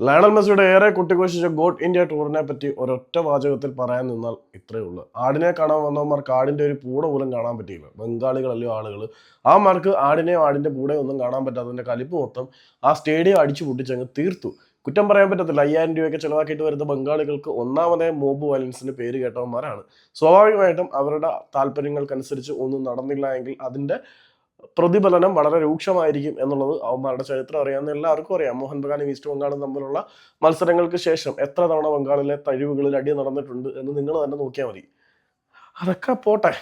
Lionel മെസ്സിയുടെ ഏറെ കുട്ടിഘോഷിച്ച got India ടൂറിനെ പറ്റി ഒരൊറ്റ വാചകത്തിൽ പറയാൻ നിന്നാൽ ഇത്രയേ ഉള്ളൂ. ആടിനെ കാണാൻ വന്നവന്മാർക്ക് ആടിന്റെ ഒരു പൂട പോലും കാണാൻ പറ്റിയില്ല. ബംഗാളികളല്ലോ ആളുകൾ? ആ മാർക്ക് ആടിനെയോ ആടിന്റെ പൂടെ ഒന്നും കാണാൻ പറ്റാത്തതിന്റെ കലിപ്പ് മൊത്തം ആ സ്റ്റേഡിയം അടിച്ചു പൊട്ടിച്ചങ്ങ് തീർത്തു. കുറ്റം പറയാൻ പറ്റത്തില്ല. അയ്യായിരം രൂപയൊക്കെ ചിലവാക്കിയിട്ട് വരുന്ന ബംഗാളികൾക്ക് ഒന്നാമതേ മോബ് വയലൻസിന് പേര് കേട്ടവന്മാരാണ്. സ്വാഭാവികമായിട്ടും അവരുടെ താല്പര്യങ്ങൾക്കനുസരിച്ച് ഒന്നും നടന്നില്ല എങ്കിൽ അതിന്റെ പ്രതിഫലനം വളരെ രൂക്ഷമായിരിക്കും എന്നുള്ളത് അവന്മാരുടെ ചരിത്രം അറിയാവുന്ന എല്ലാവർക്കും അറിയാം. മോഹൻ ബഗാനും ഈസ്റ്റ് ബംഗാളും തമ്മിലുള്ള മത്സരങ്ങൾക്ക് ശേഷം എത്ര തവണ ബംഗാളിലെ തഴിവുകളിൽ അടി നടന്നിട്ടുണ്ട് എന്ന് നിങ്ങൾ തന്നെ നോക്കിയാൽ മതി. അതൊക്കെ പോട്ടെ.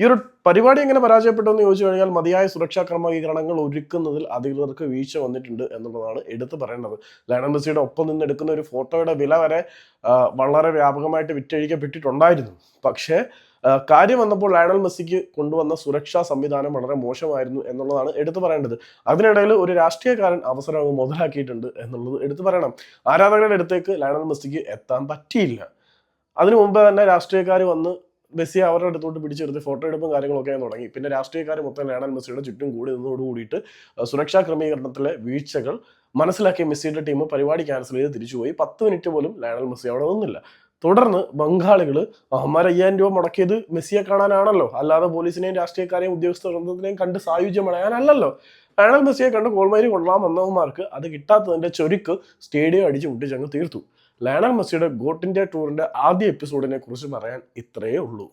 ഈ ഒരു പരിപാടി എങ്ങനെ പരാജയപ്പെട്ടു എന്ന് ചോദിച്ചു കഴിഞ്ഞാൽ മതിയായ സുരക്ഷാ ക്രമീകരണങ്ങൾ ഒരുക്കുന്നതിൽ അധികൃതർക്ക് വീഴ്ച വന്നിട്ടുണ്ട് എന്നുള്ളതാണ് എടുത്തു പറയേണ്ടത്. ലയണൽ മെസ്സിയുടെ ഒപ്പം നിന്ന് എടുക്കുന്ന ഒരു ഫോട്ടോയുടെ വില വരെ വളരെ വ്യാപകമായിട്ട് വിറ്റഴിക്കപ്പെട്ടിട്ടുണ്ടായിരുന്നു. പക്ഷേ കാര്യം വന്നപ്പോൾ ലയണൽ മെസ്സിക്ക് കൊണ്ടുവന്ന സുരക്ഷാ സംവിധാനം വളരെ മോശമായിരുന്നു എന്നുള്ളതാണ് എടുത്തു പറയേണ്ടത്. അതിനിടയിൽ ഒരു രാഷ്ട്രീയക്കാരൻ അവസരം അങ്ങ് മുതലാക്കിയിട്ടുണ്ട് എന്നുള്ളത് എടുത്തു പറയണം. ആരാധകരുടെ അടുത്തേക്ക് ലയണൽ മെസ്സിക്ക് എത്താൻ പറ്റിയില്ല. അതിനു മുമ്പ് തന്നെ രാഷ്ട്രീയക്കാർ വന്ന് മെസ്സി അവരുടെ അടുത്തോട്ട് പിടിച്ചെടുത്ത് ഫോട്ടോ എടുപ്പും കാര്യങ്ങളൊക്കെ തുടങ്ങി. പിന്നെ രാഷ്ട്രീയക്കാർ മൊത്തം ലയണൽ മെസ്സിയുടെ ചുറ്റും കൂടി നിന്നതോട് കൂടിയിട്ട് സുരക്ഷാ ക്രമീകരണത്തിലെ വീഴ്ചകൾ മനസ്സിലാക്കിയ മെസ്സിയുടെ ടീം പരിപാടി ക്യാൻസൽ ചെയ്ത് തിരിച്ചുപോയി. പത്ത് മിനിറ്റ് പോലും ലയണൽ മെസ്സി അവിടെ നിന്നില്ല. തുടർന്ന് ബംഗാളികൾ അവന്മാർ അയ്യായിരം രൂപ മുടക്കിയത് മെസ്സിയെ കാണാനാണല്ലോ. അല്ലാതെ പോലീസിനെയും രാഷ്ട്രീയക്കാരെയും ഉദ്യോഗസ്ഥ വൃന്ദത്തിനെയും കണ്ട് സായുജ്യം അടയാനല്ലോ ലയണൽ മെസ്സിയെ കണ്ട് കോൾമാരി കൊള്ളാൻ വന്നവന്മാർക്ക് അത് കിട്ടാത്തതിന്റെ ചൊരുക്ക് സ്റ്റേഡിയം അടിച്ച് മുട്ടിച്ചങ്ങ് തീർത്തു. ലയണൽ മെസ്സിയുടെ ഗോട്ടിന്റെ ടൂറിന്റെ ആദ്യ എപ്പിസോഡിനെ കുറിച്ച് പറയാൻ ഇത്രയേ ഉള്ളൂ.